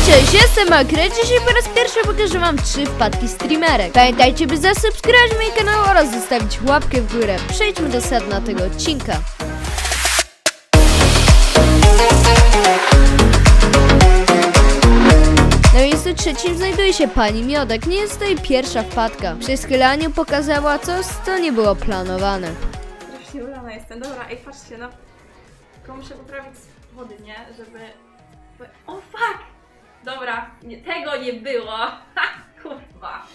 cześć, jestem Akre. Dzisiaj po raz pierwszy pokażę wam trzy wpadki streamerek. Pamiętajcie, by zasubskrybować mój kanał oraz zostawić łapkę w górę. Przejdźmy do sedna tego odcinka. Miejscu trzecim znajduje się pani Miodek. Nie jest to jej pierwsza wpadka. Przy schylaniu pokazała coś, co nie było planowane. Strasznie ulana jestem. Dobra, ej, patrzcie, no. Tylko muszę poprawić wody, nie? Żeby... O, fuck! Dobra, nie, tego nie było. Ha, kurwa.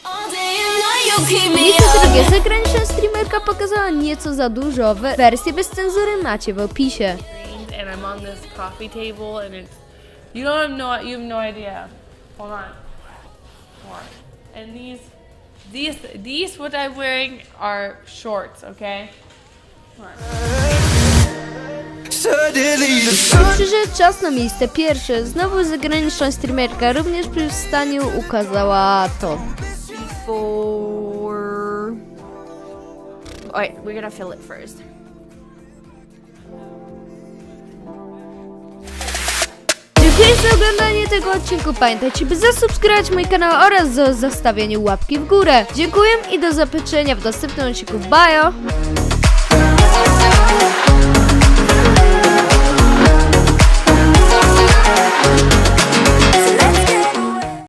Miejsce drugie. Zagraniczna streamerka pokazała nieco za dużo. We- Wersję bez cenzury macie w opisie. screens and I'm on this coffee table and it's you don't have no you have no idea. Hold on. Hold on. And these these these what I'm wearing are shorts, okay? Hold on. Przyszedł czas na miejsce pierwsze. Znowu zagraniczna streamerka również przy wstaniu ukazała to. Before... Alright, we're gonna fill it first. Dziękuję za oglądanie tego odcinku. Pamiętajcie, by zasubskrybować mój kanał oraz za zostawienie łapki w górę. Dziękuję i do zobaczenia w następnym odcinku. Bye!